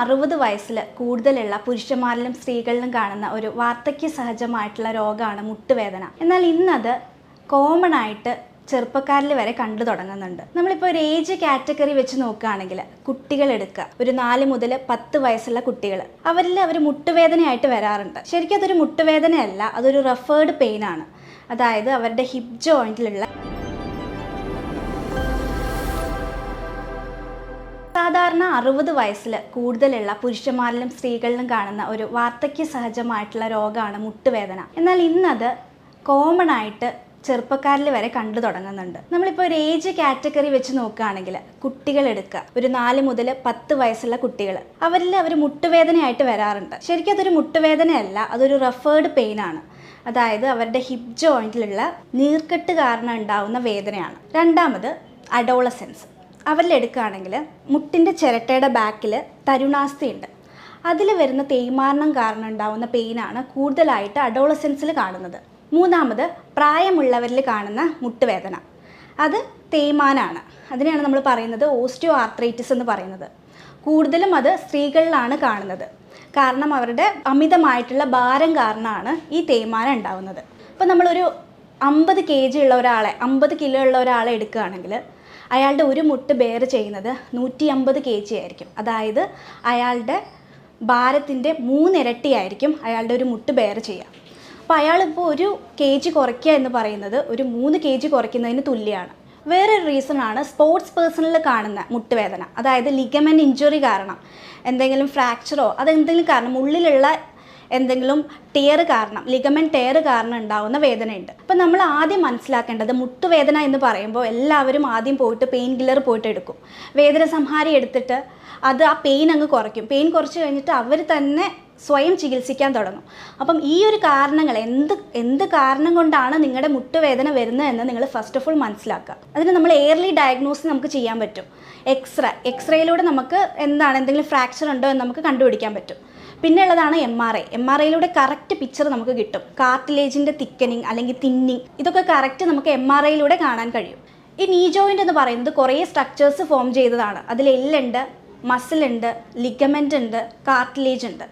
അറുപത് വയസ്സിൽ കൂടുതലുള്ള പുരുഷന്മാരിലും സ്ത്രീകളിലും കാണുന്ന ഒരു വാർദ്ധക്യ സഹജമായിട്ടുള്ള രോഗമാണ് മുട്ടുവേദന. എന്നാൽ ഇന്നത് കോമൺ ആയിട്ട് ചെറുപ്പക്കാരിൽ വരെ കണ്ടു തുടങ്ങുന്നുണ്ട്. നമ്മളിപ്പോൾ ഒരു ഏജ് കാറ്റഗറി വെച്ച് നോക്കുകയാണെങ്കിൽ കുട്ടികൾ എടുക്കുക. ഒരു നാല് മുതൽ പത്ത് വയസ്സുള്ള കുട്ടികൾ അവരിൽ അവർ മുട്ടുവേദനയായിട്ട് വരാറുണ്ട്. ശരിക്കും അതൊരു മുട്ടുവേദനയല്ല അതൊരു റെഫേർഡ് പെയിൻ ആണ്. അതായത് അവരുടെ ഹിപ്പ് ജോയിന്റിലുള്ള സാധാരണ അറുപത് വയസ്സിൽ കൂടുതലുള്ള പുരുഷന്മാരിലും സ്ത്രീകളിലും കാണുന്ന ഒരു വാർദ്ധക്യ സഹജമായിട്ടുള്ള രോഗമാണ് മുട്ടുവേദന. എന്നാൽ ഇന്നത് കോമൺ ആയിട്ട് ചെറുപ്പക്കാരിൽ വരെ കണ്ടു തുടങ്ങുന്നുണ്ട്. നമ്മളിപ്പോൾ ഒരു ഏജ് കാറ്റഗറി വെച്ച് നോക്കുകയാണെങ്കിൽ കുട്ടികൾ എടുക്കുക. ഒരു നാല് മുതൽ പത്ത് വയസ്സുള്ള കുട്ടികൾ. അവരിൽ അവർ മുട്ടുവേദനയായിട്ട് വരാറുണ്ട്. ശരിക്കും അതൊരു മുട്ടുവേദനയല്ല അതൊരു റെഫേർഡ് പെയിൻ ആണ്. അതായത് അവരുടെ ഹിപ്പ് ജോയിന്റിലുള്ള നീർക്കെട്ട് കാരണം ഉണ്ടാവുന്ന വേദനയാണ്. രണ്ടാമത് അഡോളസെൻസ് അവരിൽ എടുക്കുകയാണെങ്കിൽ മുട്ടിന്റെ ചിരട്ടയുടെ ബാക്കിൽ തരുണാസ്ഥി ഉണ്ട് അതിൽ വരുന്ന തേയ്മാരണം കാരണം ഉണ്ടാകുന്ന പെയിനാണ് കൂടുതലായിട്ട് അഡോളസെൻസിൽ കാണുന്നത്. മൂന്നാമത് പ്രായമുള്ളവരിൽ കാണുന്ന മുട്ടുവേദന. അത് തേയ്മാനാണ്. അതിനെയാണ് നമ്മൾ പറയുന്നത് ഓസ്റ്റിയോ ആർത്രൈറ്റിസ് എന്ന് പറയുന്നത്. കൂടുതലും അത് സ്ത്രീകളിലാണ് കാണുന്നത്. കാരണം അവരുടെ അമിതമായിട്ടുള്ള ഭാരം കാരണമാണ് ഈ തേയ്മാനം ഉണ്ടാവുന്നത്. അപ്പോൾ നമ്മളൊരു അമ്പത് കെ ജി ഉള്ള ഒരാളെ അമ്പത് കിലോ ഉള്ള ഒരാളെ എടുക്കുകയാണെങ്കിൽ അയാളുടെ ഒരു മുട്ട് ബെയർ ചെയ്യുന്നത് നൂറ്റി അമ്പത് കെ ജി ആയിരിക്കും. അതായത് അയാളുടെ ഭാരത്തിന്റെ മൂന്നിരട്ടിയായിരിക്കും അയാളുടെ ഒരു മുട്ട് ബെയർ ചെയ്യുക. അപ്പോൾ അയാളിപ്പോൾ ഒരു കെ ജി കുറയ്ക്കുക എന്ന് പറയുന്നത് ഒരു മൂന്ന് കെ ജി കുറയ്ക്കുന്നതിന് തുല്യമാണ് വേറൊരു റീസൺ ആണ് സ്പോർട്സ് പേഴ്സണിൽ കാണുന്ന മുട്ടുവേദന. അതായത് ലിഗമെന്റ് ഇഞ്ചുറി കാരണം എന്തെങ്കിലും ഫ്രാക്ചറോ അതെന്തെങ്കിലും കാരണം ഉള്ളിലുള്ള എന്തെങ്കിലും ടിയർ കാരണം ലിഗമൻ ടിയർ കാരണം ഉണ്ടാകുന്ന വേദനയുണ്ട്. അപ്പം നമ്മൾ ആദ്യം മനസ്സിലാക്കേണ്ടത് മുട്ടുവേദന എന്ന് പറയുമ്പോൾ എല്ലാവരും ആദ്യം പോയിട്ട് പെയിൻ കില്ലർ പോയിട്ട് എടുക്കും. വേദന സംഹാരി എടുത്തിട്ട് അത് ആ പെയിൻ അങ്ങ് കുറയ്ക്കും. പെയിൻ കുറച്ച് കഴിഞ്ഞിട്ട് അവർ തന്നെ സ്വയം ചികിത്സിക്കാൻ തുടങ്ങും. അപ്പം ഈ ഒരു കാരണങ്ങൾ എന്ത് എന്ത് കാരണം കൊണ്ടാണ് നിങ്ങളുടെ മുട്ടുവേദന വരുന്നതെന്ന് നിങ്ങൾ ഫസ്റ്റ് ഓഫ് ഓൾ മനസ്സിലാക്കുക. അതിന് നമ്മൾ എയർലി ഡയഗ്നോസ് നമുക്ക് ചെയ്യാൻ പറ്റും. എക്സ്റേ എക്സ്റേയിലൂടെ നമുക്ക് എന്താണ് എന്തെങ്കിലും ഫ്രാക്ചർ ഉണ്ടോ എന്ന് നമുക്ക് കണ്ടുപിടിക്കാൻ പറ്റും. പിന്നെ ഉള്ളതാണ് M R I M R ഐയിലൂടെ കറക്റ്റ് പിക്ചർ നമുക്ക് കിട്ടും. കാർട്ടിലേജിന്റെ തിക്കനിങ് അല്ലെങ്കിൽ തിന്നിങ് ഇതൊക്കെ കറക്റ്റ് നമുക്ക് എം ആർ ഐയിലൂടെ കാണാൻ കഴിയും. ഈ നീ ജോയിന്റ് എന്ന് പറയുന്നത് കുറേ സ്ട്രക്ചേഴ്സ് ഫോം ചെയ്തതാണ്. അതിൽ എല്ലുണ്ട് മസിലുണ്ട് ലിഗമെന്റ് ഉണ്ട് കാർട്ടിലേജ് ഉണ്ട്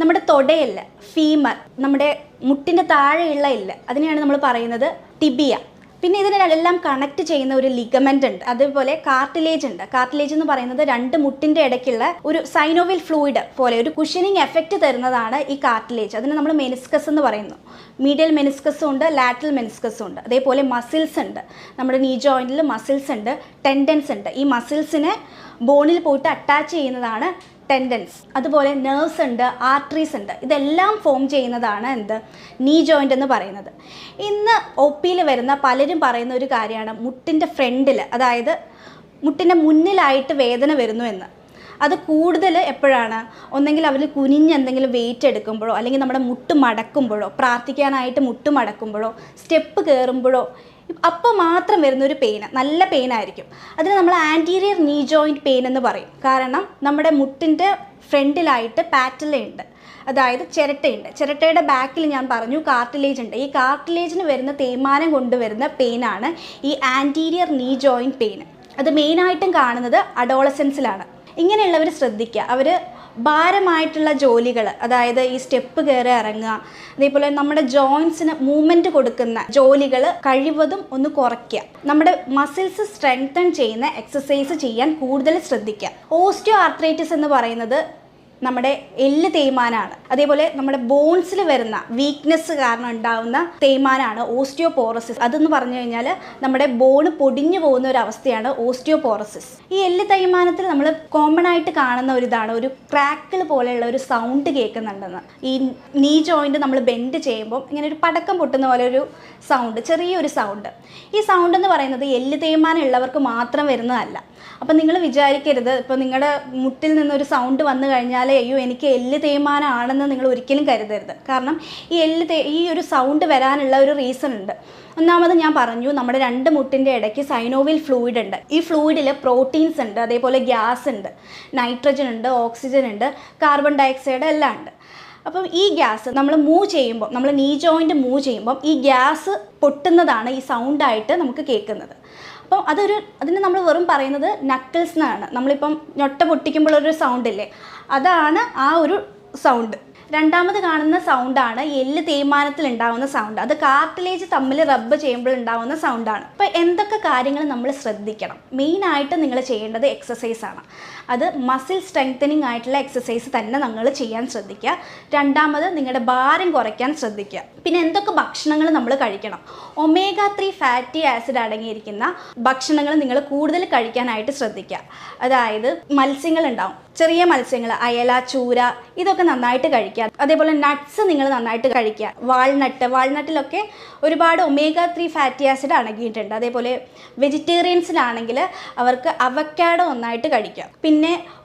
നമ്മുടെ തൊടയല്ല ഫീമർ നമ്മുടെ മുട്ടിന്റെ താഴെയുള്ള എല്ല് അതിനെയാണ് നമ്മൾ പറയുന്നത് ടിബിയ പിന്നെ ഇതിനെല്ലാം കണക്ട് ചെയ്യുന്ന ഒരു ലിഗമെന്റ് ഉണ്ട്. അതുപോലെ കാർട്ടിലേജ് ഉണ്ട്. കാർട്ടിലേജ് എന്ന് പറയുന്നത് രണ്ട് മുട്ടിന്റെ ഇടയ്ക്കുള്ള ഒരു സൈനോവിൽ ഫ്ലൂയിഡ് പോലെ ഒരു കുഷനിങ് എഫക്റ്റ് തരുന്നതാണ് ഈ കാർട്ടിലേജ് അതിന് നമ്മൾ മെനിസ്കസ് എന്ന് പറയുന്നു. മീഡിയൽ മെനിസ്കസും ഉണ്ട് ലാറ്ററൽ മെനിസ്കസും ഉണ്ട്. അതേപോലെ മസിൽസ് ഉണ്ട്. നമ്മുടെ നീ ജോയിന്റിൽ മസിൽസ് ഉണ്ട് ടെൻഡൻസ് ഉണ്ട്. ഈ മസിൽസിനെ ബോണിൽ പോയിട്ട് അറ്റാച്ച് ചെയ്യുന്നതാണ് ടെൻഡൻസ് അതുപോലെ നെർവ്സ് ഉണ്ട് ആർട്ടറീസ് ഉണ്ട് ഇതെല്ലാം ഫോം ചെയ്യുന്നതാണ് എന്ത്? നീ ജോയിന്റ് എന്ന് പറയുന്നത്. ഇന്ന് ഒ പിയിൽ വരുന്ന പലരും പറയുന്ന ഒരു കാര്യമാണ് മുട്ടിന്റെ ഫ്രണ്ടിൽ അതായത് മുട്ടിന്റെ മുന്നിലായിട്ട് വേദന വരുന്നു എന്ന്. അത് കൂടുതൽ എപ്പോഴാണ്? ഒന്നെങ്കിൽ അവർ കുനിഞ്ഞ് എന്തെങ്കിലും വെയിറ്റ് എടുക്കുമ്പോഴോ അല്ലെങ്കിൽ നമ്മുടെ മുട്ട് മടക്കുമ്പോഴോ പ്രാർത്ഥിക്കാനായിട്ട് മുട്ട് മടക്കുമ്പോഴോ സ്റ്റെപ്പ് കയറുമ്പോഴോ അപ്പോൾ മാത്രം വരുന്ന ഒരു പെയിൻ നല്ല പെയിൻ ആയിരിക്കും. അതിന് നമ്മൾ ആന്റീരിയർ നീ ജോയിന്റ് പെയിൻ എന്ന് പറയും. കാരണം നമ്മുടെ മുട്ടിന്റെ ഫ്രണ്ടിലായിട്ട് പാറ്റലയുണ്ട്. അതായത് ചിരട്ടയുണ്ട്. ചിരട്ടയുടെ ബാക്കിൽ ഞാൻ പറഞ്ഞു കാർട്ടിലേജ് ഉണ്ട്. ഈ കാർട്ടിലേജിന് വരുന്ന തേയ്മാനം കൊണ്ടുവരുന്ന പെയിനാണ് ഈ ആന്റീരിയർ നീ ജോയിന്റ് പെയിൻ അത് മെയിനായിട്ടും കാണുന്നത് അഡോളസൻസിലാണ് ഇങ്ങനെയുള്ളവർ ശ്രദ്ധിക്കുക. അവർ ഭാരമായിട്ടുള്ള ജോലികൾ അതായത് ഈ സ്റ്റെപ്പ് കയറി ഇറങ്ങുക അതേപോലെ നമ്മുടെ ജോയിൻസിന് മൂവ്മെന്റ് കൊടുക്കുന്ന ജോലികൾ കഴിവതും ഒന്ന് കുറയ്ക്കുക. നമ്മുടെ മസിൽസ് സ്ട്രെങ്തൺ ചെയ്യുന്ന എക്സസൈസ് ചെയ്യാൻ കൂടുതൽ ശ്രദ്ധിക്കുക. ഓസ്റ്റിയോ ആർത്രൈറ്റിസ് എന്ന് പറയുന്നത് നമ്മുടെ എല്ല് തേയ്മാനാണ്. അതേപോലെ നമ്മുടെ ബോൺസിൽ വരുന്ന വീക്ക്നെസ് കാരണം ഉണ്ടാവുന്ന തേയ്മാനാണ് ഓസ്റ്റിയോപോറസിസ് അതെന്ന് പറഞ്ഞു കഴിഞ്ഞാൽ നമ്മുടെ ബോണ് പൊടിഞ്ഞു പോകുന്ന ഒരു അവസ്ഥയാണ് ഓസ്റ്റിയോപോറസിസ് ഈ എല്ല് തേയ്മാനത്തിൽ നമ്മൾ കോമൺ ആയിട്ട് കാണുന്ന ഒരു ഇതാണ് ഒരു ക്രാക്കിൾ പോലെയുള്ള ഒരു സൗണ്ട് കേൾക്കുന്നുണ്ടെന്ന്. ഈ നീ ജോയിന്റ് നമ്മൾ ബെൻഡ് ചെയ്യുമ്പോൾ ഇങ്ങനെ ഒരു പടക്കം പൊട്ടുന്ന പോലെ ഒരു സൗണ്ട് ചെറിയൊരു സൗണ്ട് ഈ സൗണ്ട് എന്ന് പറയുന്നത് എല്ല് തേയ്മാനം ഉള്ളവർക്ക് മാത്രം വരുന്നതല്ല. അപ്പം നിങ്ങൾ വിചാരിക്കരുത്. ഇപ്പോൾ നിങ്ങളുടെ മുട്ടിൽ നിന്നൊരു സൗണ്ട് വന്നു കഴിഞ്ഞാൽ അയ്യോ എനിക്ക് എല്ല് തേയ്മാനമാണെന്ന് നിങ്ങൾ ഒരിക്കലും കരുതരുത്. കാരണം ഈ എല്ല് തേ ഈ ഒരു സൗണ്ട് വരാനുള്ള ഒരു റീസൺ ഉണ്ട്. ഒന്നാമത് ഞാൻ പറഞ്ഞു നമ്മുടെ രണ്ട് മുട്ടിന്റെ ഇടയ്ക്ക് സൈനോവിൽ ഫ്ലൂയിഡ് ഉണ്ട്. ഈ ഫ്ലൂയിഡിൽ പ്രോട്ടീൻസ് ഉണ്ട് അതേപോലെ ഗ്യാസ് ഉണ്ട് നൈട്രജൻ ഉണ്ട് ഓക്സിജൻ ഉണ്ട് കാർബൺ ഡയോക്സൈഡ് എല്ലാം ഉണ്ട്. അപ്പം ഈ ഗ്യാസ് നമ്മൾ മൂവ് ചെയ്യുമ്പോൾ നമ്മൾ നീ ജോയിന്റ് മൂവ് ചെയ്യുമ്പോൾ ഈ ഗ്യാസ് പൊട്ടുന്നതാണ് ഈ സൗണ്ടായിട്ട് നമുക്ക് കേൾക്കുന്നത്. അപ്പോൾ അതൊരു അതിന് നമ്മൾ വെറും പറയുന്നത് നക്കിൾസ് എന്നാണ് നമ്മളിപ്പം ഞൊട്ട പൊട്ടിക്കുമ്പോഴൊരു സൗണ്ട് ഇല്ലേ? അതാണ് ആ ഒരു സൗണ്ട് രണ്ടാമത് കാണുന്ന സൗണ്ടാണ് എല്ല് തേയ്മാനത്തിൽ ഉണ്ടാകുന്ന സൗണ്ട് അത് കാർട്ടിലേജ് തമ്മിൽ റബ്ബ് ചെയ്യുമ്പോൾ ഉണ്ടാകുന്ന സൗണ്ടാണ് അപ്പോൾ എന്തൊക്കെ കാര്യങ്ങൾ നമ്മൾ ശ്രദ്ധിക്കണം? മെയിനായിട്ട് നിങ്ങൾ ചെയ്യേണ്ടത് എക്സസൈസാണ് അത് മസിൽ സ്ട്രെങ്തനിങ് ആയിട്ടുള്ള എക്സസൈസ് തന്നെ നിങ്ങൾ ചെയ്യാൻ ശ്രദ്ധിക്കുക. രണ്ടാമത് നിങ്ങളുടെ ഭാരം കുറയ്ക്കാൻ ശ്രദ്ധിക്കുക. പിന്നെ എന്തൊക്കെ ഭക്ഷണങ്ങൾ നമ്മൾ കഴിക്കണം? ഒമേഗ ത്രീ ഫാറ്റി ആസിഡ് അടങ്ങിയിരിക്കുന്ന ഭക്ഷണങ്ങൾ നിങ്ങൾ കൂടുതൽ കഴിക്കാനായിട്ട് ശ്രദ്ധിക്കുക. അതായത് മത്സ്യങ്ങൾ ഉണ്ടാവും. ചെറിയ മത്സ്യങ്ങൾ അയല ചൂര ഇതൊക്കെ നന്നായിട്ട് കഴിക്കുക. അതേപോലെ നട്ട്സ് നിങ്ങൾ നന്നായിട്ട് കഴിക്കുക. വാൾനട്ട് വാൾനട്ടിലൊക്കെ ഒരുപാട് ഒമേഗ ത്രീ ഫാറ്റി ആസിഡ് അടങ്ങിയിട്ടുണ്ട്. അതേപോലെ വെജിറ്റേറിയൻസിലാണെങ്കിൽ അവർക്ക് അവക്കാഡോ നന്നായിട്ട് കഴിക്കുക. പിന്നെ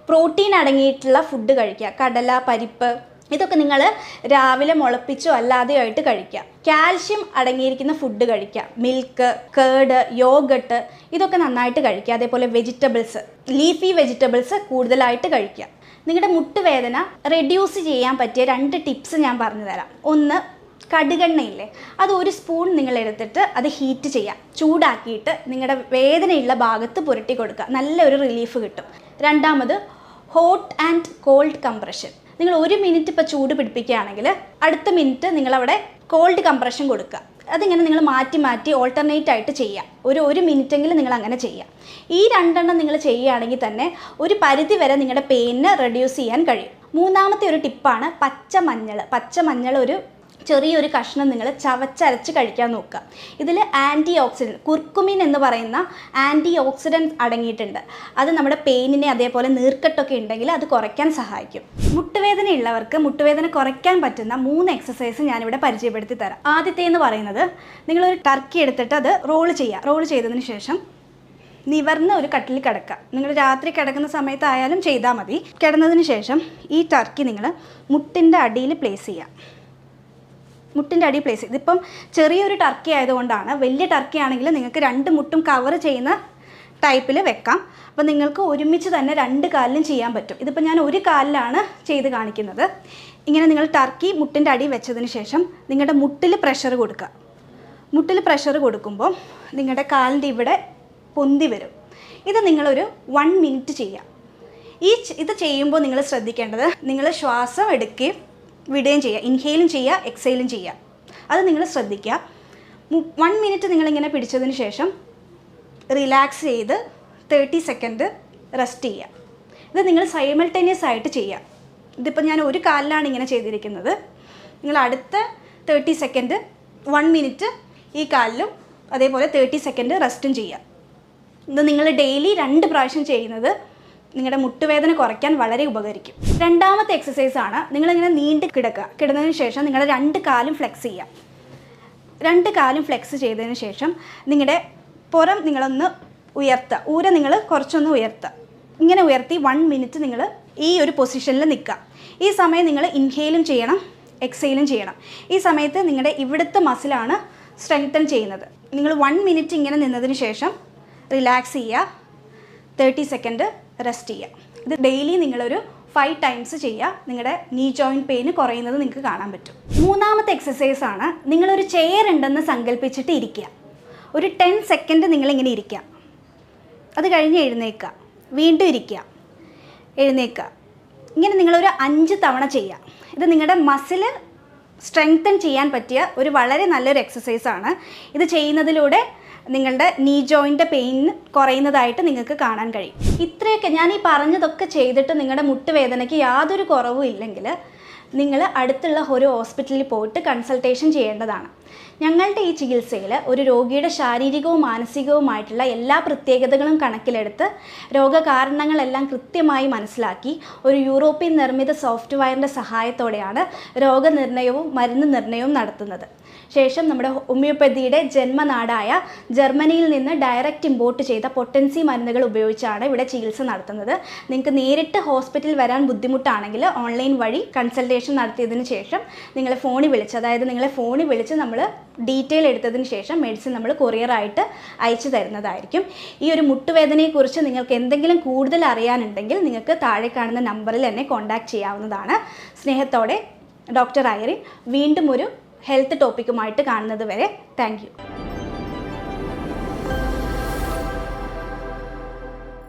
പ്രോട്ടീൻ അടങ്ങിയിട്ടുള്ള ഫുഡ് കഴിക്കുക. കടല പരിപ്പ് ഇതൊക്കെ നിങ്ങൾ രാവിലെ മുളപ്പിച്ചോ അല്ലാതെയോ ആയിട്ട് കഴിക്കുക. കാൽഷ്യം അടങ്ങിയിരിക്കുന്ന ഫുഡ് കഴിക്കുക. മിൽക്ക് കേർഡ് യോഗട്ട് ഇതൊക്കെ നന്നായിട്ട് കഴിക്കുക. അതേപോലെ വെജിറ്റബിൾസ് ലീഫി വെജിറ്റബിൾസ് കൂടുതലായിട്ട് കഴിക്കുക. നിങ്ങളുടെ മുട്ടുവേദന റെഡ്യൂസ് ചെയ്യാൻ പറ്റിയ രണ്ട് ടിപ്സ് ഞാൻ പറഞ്ഞു തരാം ഒന്ന് കടുകെണ്ണയില്ലേ അത് ഒരു സ്പൂൺ നിങ്ങൾ എടുത്തിട്ട് അത് ഹീറ്റ് ചെയ്യാം. ചൂടാക്കിയിട്ട് നിങ്ങളുടെ വേദനയുള്ള ഭാഗത്ത് പുരട്ടി കൊടുക്കുക. നല്ലൊരു റിലീഫ് കിട്ടും. രണ്ടാമത് ഹോട്ട് ആൻഡ് കോൾഡ് കംപ്രഷൻ നിങ്ങൾ ഒരു മിനിറ്റ് ഇപ്പോൾ ചൂട് പിടിപ്പിക്കുകയാണെങ്കിൽ അടുത്ത മിനിറ്റ് നിങ്ങളവിടെ കോൾഡ് കംപ്രഷൻ കൊടുക്കുക. അതിങ്ങനെ നിങ്ങൾ മാറ്റി മാറ്റി ഓൾട്ടർനേറ്റ് ആയിട്ട് ചെയ്യാം. ഒരു ഒരു മിനിറ്റെങ്കിലും നിങ്ങൾ അങ്ങനെ ചെയ്യാം. ഈ രണ്ടെണ്ണം നിങ്ങൾ ചെയ്യുകയാണെങ്കിൽ തന്നെ ഒരു പരിധി വരെ നിങ്ങളുടെ പെയിന് റെഡ്യൂസ് ചെയ്യാൻ കഴിയും. മൂന്നാമത്തെ ഒരു ടിപ്പാണ് പച്ച മഞ്ഞൾ പച്ച മഞ്ഞൾ ഒരു ചെറിയൊരു കഷ്ണം നിങ്ങൾ ചവച്ചരച്ച് കഴിക്കാൻ നോക്കുക. ഇതിൽ ആന്റി ഓക്സിഡന്റ് കുർക്കുമിൻ എന്ന് പറയുന്ന ആന്റി ഓക്സിഡന്റ് അടങ്ങിയിട്ടുണ്ട്. അത് നമ്മുടെ പെയിനിനെ അതേപോലെ നീർക്കെട്ടൊക്കെ ഉണ്ടെങ്കിൽ അത് കുറയ്ക്കാൻ സഹായിക്കും. മുട്ടുവേദന ഉള്ളവർക്ക് മുട്ടുവേദന കുറയ്ക്കാൻ പറ്റുന്ന മൂന്ന് എക്സസൈസ് ഞാനിവിടെ പരിചയപ്പെടുത്തി തരാം. ആദ്യത്തെ എന്ന് പറയുന്നത് നിങ്ങളൊരു ടർക്കി എടുത്തിട്ട് അത് റോൾ ചെയ്യുക. റോൾ ചെയ്തതിന് ശേഷം നിവർന്ന് ഒരു കട്ടിൽ കിടക്കുക. നിങ്ങൾ രാത്രി കിടക്കുന്ന സമയത്തായാലും ചെയ്താൽ മതി. കിടന്നതിന് ശേഷം ഈ ടർക്കി നിങ്ങൾ മുട്ടിന്റെ അടിയിൽ പ്ലേസ് ചെയ്യുക. മുട്ടിന്റെ അടി പ്ലേസ് ഇതിപ്പം ചെറിയൊരു ടർക്കി ആയതുകൊണ്ടാണ്. വലിയ ടർക്കി ആണെങ്കിൽ നിങ്ങൾക്ക് രണ്ട് മുട്ടും കവർ ചെയ്യുന്ന ടൈപ്പിൽ വെക്കാം. അപ്പോൾ നിങ്ങൾക്ക് ഒരുമിച്ച് തന്നെ രണ്ട് കാലിലും ചെയ്യാൻ പറ്റും. ഇതിപ്പോൾ ഞാൻ ഒരു കാലിലാണ് ചെയ്ത് കാണിക്കുന്നത്. ഇങ്ങനെ നിങ്ങൾ ടർക്കി മുട്ടിന്റെ അടി വെച്ചതിന് ശേഷം നിങ്ങളുടെ മുട്ടിൽ പ്രഷർ കൊടുക്കുക. മുട്ടിൽ പ്രഷർ കൊടുക്കുമ്പോൾ നിങ്ങളുടെ കാലിന്റെ ഇവിടെ പൊന്തി വരും. ഇത് നിങ്ങളൊരു വൺ മിനിറ്റ് ചെയ്യാം. ഈ ഇത് ചെയ്യുമ്പോൾ നിങ്ങൾ ശ്രദ്ധിക്കേണ്ടത് നിങ്ങൾ ശ്വാസം എടുക്കുകയും വിടുകയും ചെയ്യുക. ഇൻഹെയിലും ചെയ്യുക എക്സെയിലും ചെയ്യുക. അത് നിങ്ങൾ ശ്രദ്ധിക്കുക. വൺ മിനിറ്റ് നിങ്ങളിങ്ങനെ പിടിച്ചതിന് ശേഷം റിലാക്സ് ചെയ്ത് തേർട്ടി സെക്കൻഡ് റെസ്റ്റ് ചെയ്യുക. ഇത് നിങ്ങൾ സൈമൾട്ടേനിയസ് ആയിട്ട് ചെയ്യുക. ഇതിപ്പോൾ ഞാൻ ഒരു കാലിലാണ് ഇങ്ങനെ ചെയ്തിരിക്കുന്നത്. നിങ്ങൾ അടുത്ത തേർട്ടി സെക്കൻഡ് വൺ മിനിറ്റ് ഈ കാലിലും അതേപോലെ തേർട്ടി സെക്കൻഡ് റെസ്റ്റും ചെയ്യുക. ഇത് നിങ്ങൾ ഡെയിലി രണ്ട് പ്രാവശ്യം ചെയ്യുന്നത് നിങ്ങളുടെ മുട്ടുവേദന കുറയ്ക്കാൻ വളരെ ഉപകരിക്കും. രണ്ടാമത്തെ എക്സസൈസ് ആണ് നിങ്ങളിങ്ങനെ നീണ്ട് കിടക്കുക. കിടന്നതിന് ശേഷം നിങ്ങളുടെ രണ്ട് കാലും ഫ്ലെക്സ് ചെയ്യുക രണ്ട് കാലും ഫ്ലെക്സ് ചെയ്തതിന് ശേഷം നിങ്ങളുടെ പുറം നിങ്ങളൊന്ന് ഉയർത്തുക. ഊര നിങ്ങൾ കുറച്ചൊന്ന് ഉയർത്തുക. ഇങ്ങനെ ഉയർത്തി വൺ മിനിറ്റ് നിങ്ങൾ ഈ ഒരു പൊസിഷനിൽ നിൽക്കുക. ഈ സമയം നിങ്ങൾ ഇൻഹെയിലും ചെയ്യണം എക്സെയിലും ചെയ്യണം. ഈ സമയത്ത് നിങ്ങളുടെ ഇവിടുത്തെ മസിലാണ് സ്ട്രെങ്തൻ ചെയ്യുന്നത്. നിങ്ങൾ വൺ മിനിറ്റ് ഇങ്ങനെ നിന്നതിന് ശേഷം റിലാക്സ് ചെയ്യുക. തേർട്ടി സെക്കൻഡ് റെസ്റ്റ് ചെയ്യുക ഇത് ഡെയിലി നിങ്ങളൊരു ഫൈവ് ടൈംസ് ചെയ്യുക നിങ്ങളുടെ നീ ജോയിന്റ് പെയിൻ കുറയുന്നത് നിങ്ങൾക്ക് കാണാൻ പറ്റും. മൂന്നാമത്തെ എക്സസൈസ് ആണ് നിങ്ങളൊരു ചെയർ ഉണ്ടെന്ന് സങ്കല്പിച്ചിട്ട് ഇരിക്കുക. ഒരു ടെൻ സെക്കൻഡ് നിങ്ങളിങ്ങനെ ഇരിക്കുക. അത് കഴിഞ്ഞ് എഴുന്നേൽക്കുക വീണ്ടും ഇരിക്കുക. എഴുന്നേക്കുക. ഇങ്ങനെ നിങ്ങളൊരു അഞ്ച് തവണ ചെയ്യുക ഇത് നിങ്ങളുടെ മസിൽ സ്ട്രെങ്തൻ ചെയ്യാൻ പറ്റിയ ഒരു വളരെ നല്ലൊരു എക്സസൈസാണ് ഇത് ചെയ്യുന്നതിലൂടെ നിങ്ങളുടെ നീ ജോയിന്റെ പെയിൻ കുറയുന്നതായിട്ട് നിങ്ങൾക്ക് കാണാൻ കഴിയും. ഇത്രയൊക്കെ ഞാൻ ഈ പറഞ്ഞതൊക്കെ ചെയ്തിട്ട് നിങ്ങളുടെ മുട്ടുവേദനയ്ക്ക് യാതൊരു കുറവും ഇല്ലെങ്കിൽ നിങ്ങൾ അടുത്തുള്ള ഒരു ഹോസ്പിറ്റലിൽ പോയിട്ട് കൺസൾട്ടേഷൻ ചെയ്യേണ്ടതാണ്. ഞങ്ങളുടെ ഈ ചികിത്സയിൽ ഒരു രോഗിയുടെ ശാരീരികവും മാനസികവുമായിട്ടുള്ള എല്ലാ പ്രത്യേകതകളും കണക്കിലെടുത്ത് രോഗകാരണങ്ങളെല്ലാം കൃത്യമായി മനസ്സിലാക്കി ഒരു യൂറോപ്യൻ നിർമ്മിത സോഫ്റ്റ്വെയറിന്റെ സഹായത്തോടെയാണ് രോഗനിർണയവും മരുന്ന് നിർണയവും നടത്തുന്നത്. ശേഷം നമ്മുടെ ഹോമിയോപ്പതിയുടെ ജന്മനാടായ ജർമ്മനിയിൽ നിന്ന് ഡയറക്റ്റ് ഇമ്പോർട്ട് ചെയ്ത പൊട്ടൻസി മരുന്നുകൾ ഉപയോഗിച്ചാണ് ഇവിടെ ചികിത്സ നടത്തുന്നത്. നിങ്ങൾക്ക് നേരിട്ട് ഹോസ്പിറ്റലിൽ വരാൻ ബുദ്ധിമുട്ടാണെങ്കിൽ ഓൺലൈൻ വഴി കൺസൾട്ടേഷൻ നടത്തിയതിന് ശേഷം നിങ്ങളെ ഫോണിൽ വിളിച്ച് അതായത് നിങ്ങളെ ഫോണിൽ വിളിച്ച് ഡീറ്റെയിൽ എടുത്തതിന് ശേഷം മെഡിസിൻ നമ്മൾ കൊറിയറായിട്ട് അയച്ചു തരുന്നതായിരിക്കും. ഈ ഒരു മുട്ടുവേദനയെക്കുറിച്ച് നിങ്ങൾക്ക് എന്തെങ്കിലും കൂടുതൽ അറിയാനുണ്ടെങ്കിൽ നിങ്ങൾക്ക് താഴെ കാണുന്ന നമ്പറിൽ എന്നെ കോൺടാക്റ്റ് ചെയ്യാവുന്നതാണ്. സ്നേഹത്തോടെ ഡോക്ടർ ഐറിൻ വീണ്ടും ഒരു ഹെൽത്ത് ടോപ്പിക്കുമായിട്ട് കാണുന്നത് വരെ താങ്ക്